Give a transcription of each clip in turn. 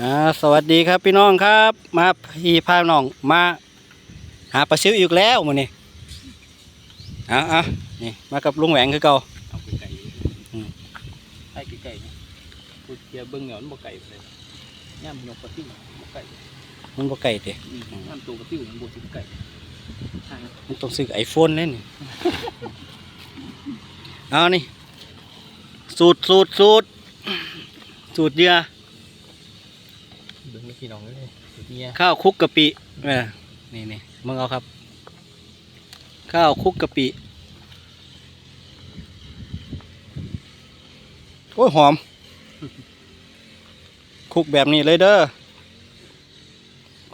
อ่าสวัสดีครับพี่น้องครับ มาพี่พาน้องมา หาปลาซิวอีกแล้วมื้อนี้อะอะนี่มากับลุงแหวงคือเก่าเอาไก่อืมไอ้ไก่ๆนะพูดเกียร์เบิ้งเหนียวมันบ่ไก่เลยย่ามนกกระติ้วบ่ไก่มันบ่ไกลติอืมย่ามตัวกระติ้วมันบ่สิไก่ใช่มันต้องซื้อไอโฟนเลยนี่เอานี่สูตรสูตรสูตรสูตรเหยื่อเบิ้งเลย พี่น้องเลยเนี่ยข้าวคลุกกะปิเออนี่นี่มึงเอาครับ ข้าวคลุกกะปิโอ้ยหอมคลุกแบบนี้เลยเด้อ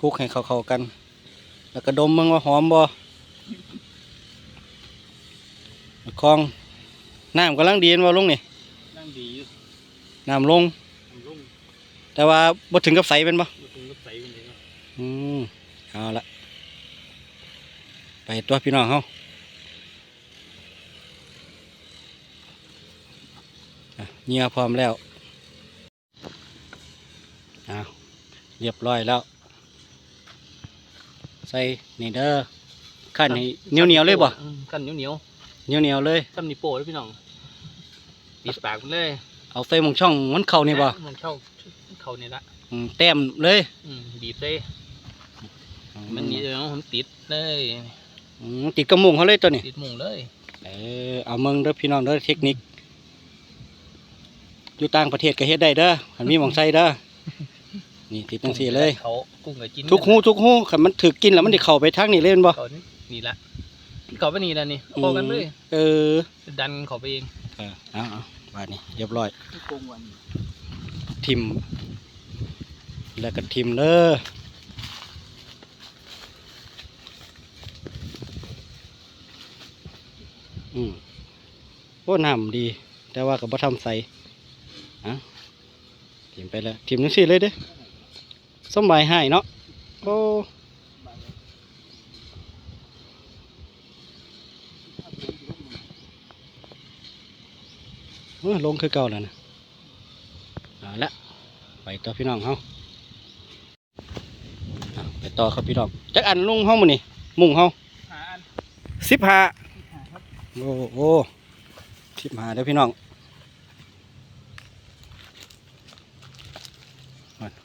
คลุกให้เข้าๆกัน แล้วก็ดมมึงว่าหอมบ่คลองน้ำกำลังดีนว่าลุงนี่นั่งดีอยู่น้ำลงทำรุ่ง แต่ว่าบ่ถึงกับใสเป็นบ่มาถึงก็ใส่กันเลยเนาะอืมเอาละไปตัวพี่น้องเฮาอะเหงียพร้อมแล้วเอาเรียบร้อยแล้ว ใส่นี่เด้อขั้นให้เหนียวเหนียวๆเลยบ่อืมขั้นเหนียวเหนียวเหนียวเหนียวๆเลยๆซ้ำนี่โป้เลยพี่น้องปิดปากมันเลย เอาใส่หมองช่องมันเข้านี่บ่มันเข้า เข้านี่ละอืมแต้มเลยอืมบีบเลยมันนี่เดี๋ยวมันติดเลยอืมติดกระมุงเขาเลยตัวนี้ติดมุงเลยเออเอาเมืองเด้อพี่น้องเด้อเทคนิคอยู่ต่างประเทศก็เฮ็ดได้เด้อคันมีหมองใส่เด้อนี่ติดจังซี่เลยเขากุ้งกับกินทุกหูทุกหูคันมันถึกกินแล้วมันได้เข้าไปทางนี้เล่นบ่เขานี่นี่ละเขาไปนี่ละนี่โอ้กันเลยเออ ดันเขาไปเองเออเอาเอาบาดนี้เรียบร้อยโกงวันทิม แล้วก็ทิมเด้ออืมโอ้น้ำดี แต่ว่าก็บ่ทำใส่อะทิมไปแล้ว ทิมจังซี่เลยเด้อสำบายให้เนาะโอ้เออลงคือเก่าแล้วนะเอาละไปต่อพี่น้องเฮา ต่อครับพี่น้องจักอันลุงเฮามื้อนี่มุ่งเฮาหาอันสิบห้าครับโอ้โหสิบห้าเด้อพี่น้อง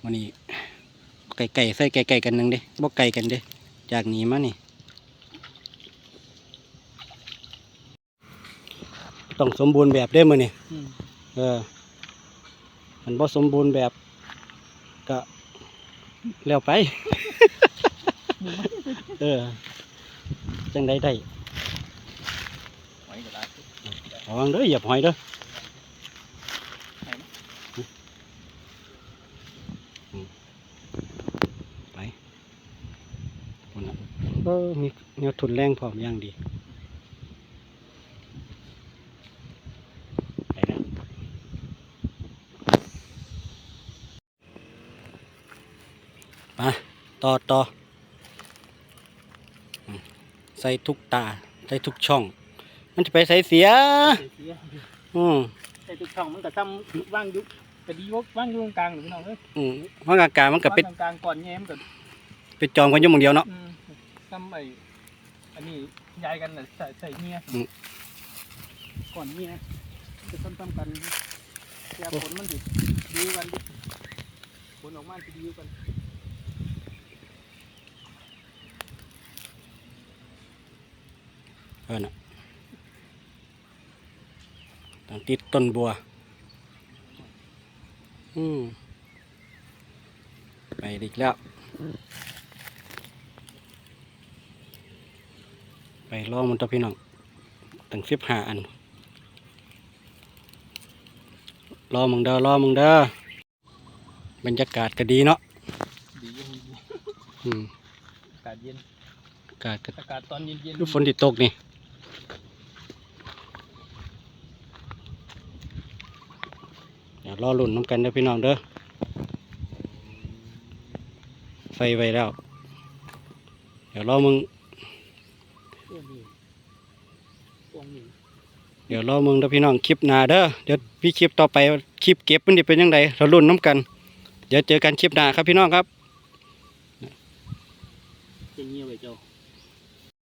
วันนี้ไก่ไก่ใส่ไก่ไก่กันหนึ่งเด้บ่ไก่กันเด้จากนี้มานี่ ต้องสมบูรณ์แบบเด้อมื้อนี่อืมเออ มันบ่สมบูรณ์แบบก็แล้วไป เออ จังได้ได้ระวังเด้ออย่าหอยเด้ออืมไปคนน่ะเออมีแนวทุนแรงพร้อมย่างดีมาต่อต่อ ส่ทุกตาใส่ทุกช่อง มันจะไปใส่เสียเสียอืมแต่ทุกช่องมันก็ซ้ำว่างอยุก็ดีว่าว่างอยู่ตรงกลางหรือพี่น้องเอ้ยอืมเพราะอากาศมันก็เป็นว่างตรงกลางก่อนแง้มนก็เป็นจอมกันอยู่หมองเดียวเนาะอืมซ้ำไอ้อันนี้ย้ายกันน่ะใส่ใส่เมียอืมก่อนเมียจะซ้ำๆกันแต่ผลมันดิดีกันดิผลออกมาจะดีกัน เออน่ะต้องติดต้นบัว อืมไปอีกแล้ว ไปลองมันตัวพี่น้องตั้งสิบห้าอันรอมึงเด้อรอมึงเด้อบรรยากาศก็ดีเนาะดีอยู่ดีอืมอากาศเย็นอากาศก็อากาศตอนเย็นๆดูฝนที่ตกนี่ เดี๋ยว รอลุ่นน้ำกันเด้อพี่น้องเด้อไฟไว้แล้ว เดี๋ยวรอมึงเออนี่ตรงนี้เดี๋ยวรอมึงเด้อพี่น้องคลิปหน้าเด้อเดี๋ยวพี่คลิปต่อไปคลิปเก็บมันจะเป็นยังไงเราลุ่นน้ำกัน เดี๋ยวเจอกันคลิปหน้าครับพี่น้องครับ